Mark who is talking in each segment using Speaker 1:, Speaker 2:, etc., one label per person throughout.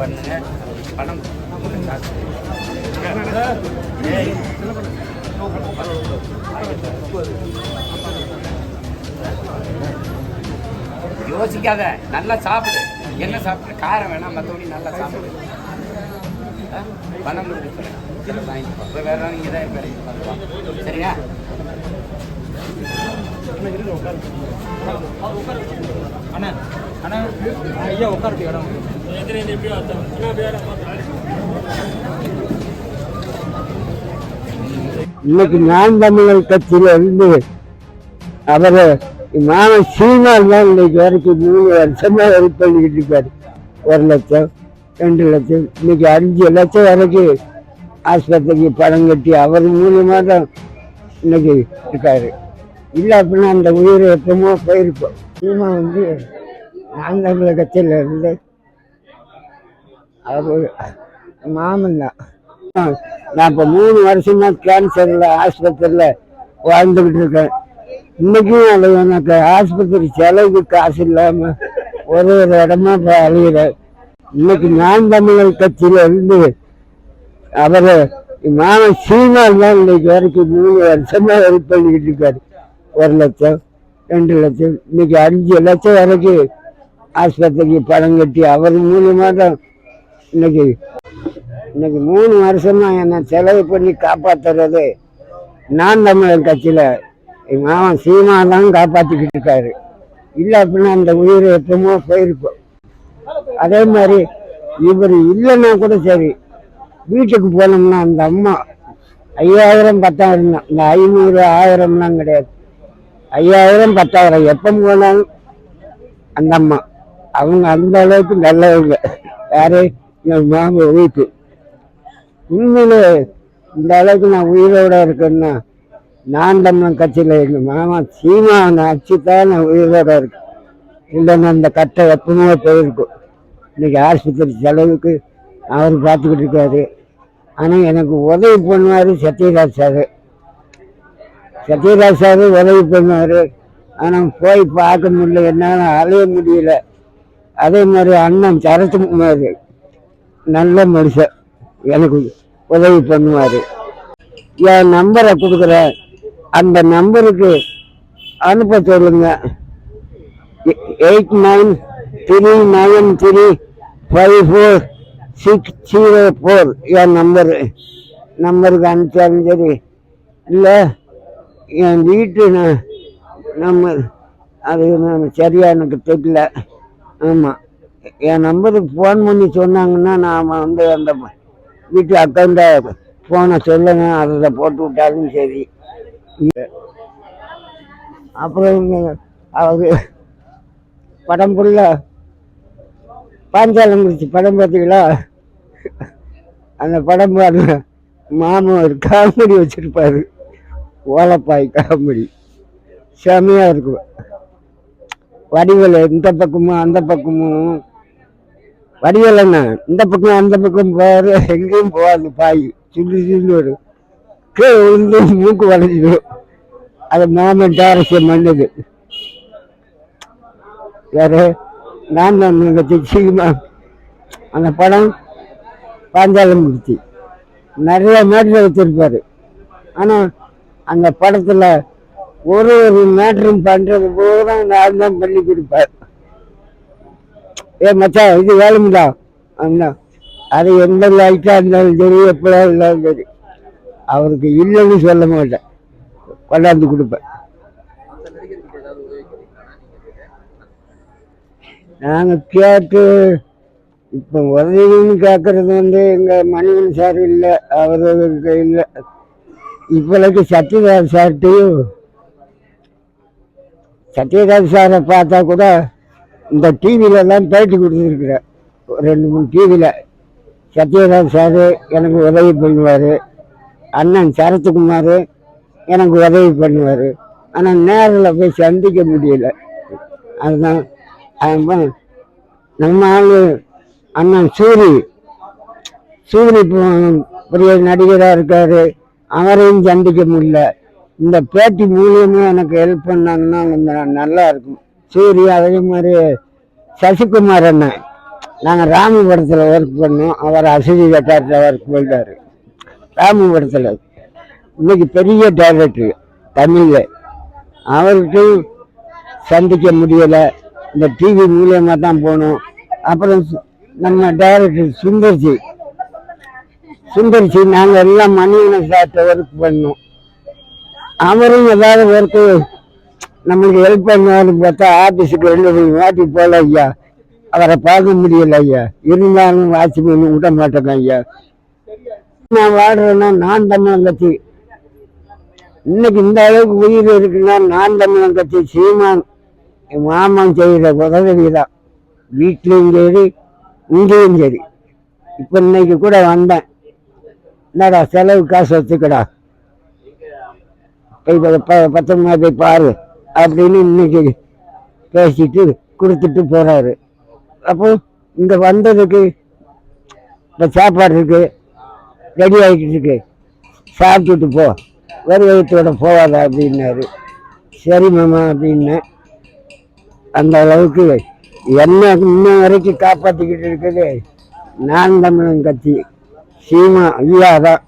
Speaker 1: பண்ணுங்க. பணம் யோசிக்காத நல்லா சாப்பிடு. என்ன சாப்பிடு? காரம் வேணாம் மற்றபடி நல்லா சாப்பிடு. பணம் கொடுக்குறேன் இதில் வேற நீங்கள் தான் வேலைக்கு பார்க்கலாம் சரியா?
Speaker 2: அண்ணா அண்ணா ஐயா உட்காருக்கு இடம்
Speaker 3: இன்னைக்கு நான் தமிழர் கட்சியில இருந்து அவரை மாமன் சீமான் தான் இன்னைக்கு வரைக்கும் மூணு வருஷமா ஹெல்ப் பண்ணிக்கிட்டு இருக்காரு. ஒரு லட்சம் ரெண்டு லட்சம் இன்னைக்கு அஞ்சு லட்சம் வரைக்கும் ஆஸ்பத்திரிக்கு பணம் கட்டி அவர் மூலியமாக தான் இன்னைக்கு இருக்காரு. இல்லை அப்படின்னா அந்த உயிர் எப்பமோ போயிருப்போம் சீமா வந்து நான் தமிழர் கட்சியில இருந்து அவர் மாமன் தான் நான் இப்போ மூணு வருஷமா கேன்சரில் ஆஸ்பத்திரியில் வாழ்ந்துக்கிட்டு இருக்கேன். இன்றைக்கும் அது எனக்கு ஆஸ்பத்திரி செலவுக்கு காசு இல்லாமல் ஒரு ஒரு இடமா இப்போ அழுகிறேன் இன்னைக்கு நான் தமிழர் கட்சியில இருந்து அவர் மாமன் சீமான் தான் இன்னைக்கு வரைக்கும் மூணு வருஷமா ஹெல்ப் பண்ணிக்கிட்டு இருக்காரு. ஒரு லட்சம் ரெண்டு லட்சம் இன்னைக்கு அஞ்சு லட்சம் வரைக்கும் ஆஸ்பத்திரிக்கு பணம் கட்டி அவர் மூலியமாக தான் இன்னைக்கு இன்னைக்கு மூணு வருஷமா என்னை செலவு பண்ணி காப்பாத்துறது நான் தமிழர் கட்சியில. என் மாமன் சீமா தான் காப்பாத்திக்கிட்டு இருக்காரு. இல்லை அப்படின்னா அந்த உயிர் எப்பவுமோ போயிருப்போம் அதே மாதிரி இவர் இல்லைன்னா கூட சரி வீட்டுக்கு போனோம்னா அந்த அம்மா ஐயாயிரம் பத்தாயிரம் தான். இந்த ஐநூறு ஆயிரம்லாம் கிடையாது. ஐயாயிரம் பத்தாயிரம் எப்போ போனாலும் அந்த அம்மா. அவங்க அந்த அளவுக்கு நல்லவங்க. யாரு? என் மாமா வீட்டு உண்மையிலே இந்த அளவுக்கு நான் உயிரோட இருக்கேன்னா நான் தமிழன் கட்சியில் எங்கள் மாமா சீமானை அச்சு தான் நான் உயிரோட இருக்கேன். இல்லைன்னா அந்த கட்டை எப்பவுமே போயிருக்கும். இன்னைக்கு ஆஸ்பத்திரி செலவுக்கு அவர் பார்த்துக்கிட்டு இருக்காரு. ஆனால் எனக்கு உதவி பண்ணுவார் சத்யராஜ் சார். சத்யராஜ் சார் உதவி பண்ணுவார். ஆனால் போய் பார்க்க முடியல. என்னால் அலைய முடியல. அதே மாதிரி அண்ணன் சரத்குமார். நல்ல மனுஷன். எனக்கு உதவி பண்ணுவார். என் நம்பரை கொடுக்குறேன் அந்த நம்பருக்கு அனுப்ப சொல்லுங்க. Eight nine three nine three five four six zero four என் நம்பரு நம்பருக்கு அனுப்பிச்சாலும் சரி. இல்லை என் வீட்டு நம்பர் அது நான் எனக்கு தெரியல. ஆமாம் என் நம்பருக்கு ஃபோன் பண்ணி சொன்னாங்கன்னா நாம் வந்து அந்த வீட்டு அக்கௌண்ட்டை ஃபோனை சொல்லுங்க அதில் போட்டு விட்டாலும் சரி. அப்புறம் அவர் படம் புள்ள பாஞ்சாலம் குறிச்சி படம் பார்த்தீங்களா அந்த படம் பாருங்க. மாமா ஒரு காமெடி வச்சிருப்பாரு. ஓலப்பாய் காமெடி. செமையாக இருக்கும். வடிவில் இந்த பக்கமும் அந்த பக்கமும் வடிவேலண்ணா இந்த பக்கம் அந்த பக்கம் போவாரு எங்கேயும் போகாது பாய். சுள்ளி சுள்ளி வரும். கீழே விழுந்து மூக்கு வளைஞ்சிடும். அது மாமன் டாரசியம் பண்ணது யாரு நான் தான் சீக்கிரமா அந்த படம் பாஞ்சாலம் முடிச்சு நிறைய மேட்ரு வச்சிருப்பாரு ஆனால் அந்த படத்தில் ஒரு ஒரு மேட்ரும் பண்ணுறது பூரா நான் தான் பண்ணி கொடுப்பார் ஏ மச்சான் இது வேலைமுடா அப்படின்னா அது எந்த லைட்டாக இருந்தாலும் சரி எப்படியா இருந்தாலும் சரி அவருக்கு இல்லைன்னு சொல்ல மாட்டேன். கொண்டாந்து கொடுப்பேன். நாங்கள் கேட்டு இப்போ உதவின்னு கேட்கறது வந்து எங்கள் மணிவன் சார் இல்லை அவருக்கு இல்லை. இப்போதைக்கு சத்யராஜ் சார்ட்டையும் சத்யராஜ் சாரை பார்த்தா கூட இந்த டிவியிலலாம் பேட்டி கொடுத்துருக்குறேன் ரெண்டு மூணு டிவியில் சத்யராஜ் சார் எனக்கு உதவி பண்ணுவார். அண்ணன் சரத்குமார் எனக்கு உதவி பண்ணுவார். ஆனால் நேரில் போய் சந்திக்க முடியல. அதுதான். அதுதான் நம்ம ஆள் அண்ணன் சூரி. சூரி பெரிய நடிகராக இருக்கார். அவரையும் சந்திக்க முடியல. இந்த பேட்டி மூலியமாக எனக்கு ஹெல்ப் பண்ணாங்கன்னா கொஞ்சம் நல்லா இருக்கும். சூரி அதே மாதிரி சசிகுமார் அண்ணன். நாங்கள் ராமபுரத்தில் ஒர்க் பண்ணோம். அவர் அசதி வட்டாரத்தில் ஒர்க் பண்ணிட்டாரு ராமபுரத்தில். இன்னைக்கு பெரிய டைரக்டர் தமிழில். அவர்கிட்டும் சந்திக்க முடியலை. இந்த டிவி மூலியமாக தான் போனோம். அப்புறம் நம்ம டைரக்டர் சுந்தர்ஜி. சுந்தர்ஜி நாங்கள் எல்லாம் மணிவன சார்ட்ட ஒர்க் பண்ணோம். அவரும் ஏதாவது ஒர்க்கு நம்மளுக்கு ஹெல்ப் பண்ணுவாருன்னு பார்த்தா ஆஃபீஸுக்கு ரெண்டு மூணு வாட்டி போகல ஐயா. அவரை பார்க்க முடியல ஐயா. இருந்தாலும் வாட்ச்மேன் விட மாட்டேங்க ஐயா. நான் வாடுறேன்னா நான் தமிழன் கட்சி. இன்னைக்கு இந்த அளவுக்கு உயிர் இருக்குன்னா நான் தமிழன் கட்சி சீமான். என் மாமன் செய்கிற உதவி தான் வீட்லேயும் சரி இங்கேயும் சரி. இப்போ இன்னைக்கு கூட வந்தேன். என்னடா செலவு காசு வச்சுக்கடா? போய் ப- ப- போய் பாரு. அப்படின்னு இன்னைக்கு பேசிட்டு கொடுத்துட்டு போறாரு. அப்போ இங்க வந்ததுக்கு இந்த சாப்பாடு இருக்கு ரெடி ஆகிட்டு இருக்கு சாப்பிட்டுட்டு போ ஒரு வயிற்றோட போகாத அப்படின்னாரு. சரி மாமா அப்படின்னேன் அந்த அளவுக்கு என்ன இன்ன வரைக்கும் காப்பாற்றிக்கிட்டு இருக்குது. நான் தமிழன் கட்சி சீமா ஐயா தான்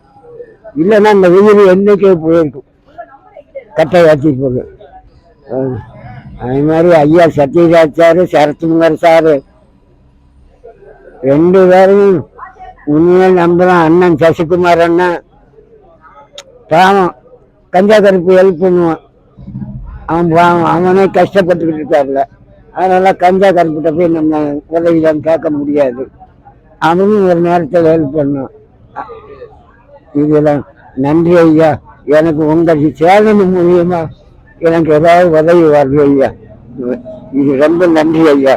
Speaker 3: இல்லைன்னா அந்த உயிர் என்னைக்கே போயிருக்கும். கட்டை வச்சு போகுது அது மாதிரி ஐயா சத்யராஜ் சாரு சரத்குமார் சாரு. ரெண்டு பேரும் உண்மையாக நம்புகிறோம் அண்ணன் சசிகுமார் அண்ணன். பாவம். கஞ்சா கருப்பு ஹெல்ப் பண்ணுவான். அவன் பாவம். அவனே கஷ்டப்பட்டுக்கிட்டு இருக்காப்புல அதனால கஞ்சா கருப்பிட்ட போய் நம்ம உதவிதான் கேட்க முடியாது. அவனும் ஒரு நேரத்தில் ஹெல்ப் பண்ணும் இதெல்லாம் நன்றி ஐயா. எனக்கு உங்கள் சேனல் மூலியமாக எனக்கு ஏதாவது உதவி வரல ஐயா. இது ரொம்ப நன்றி ஐயா.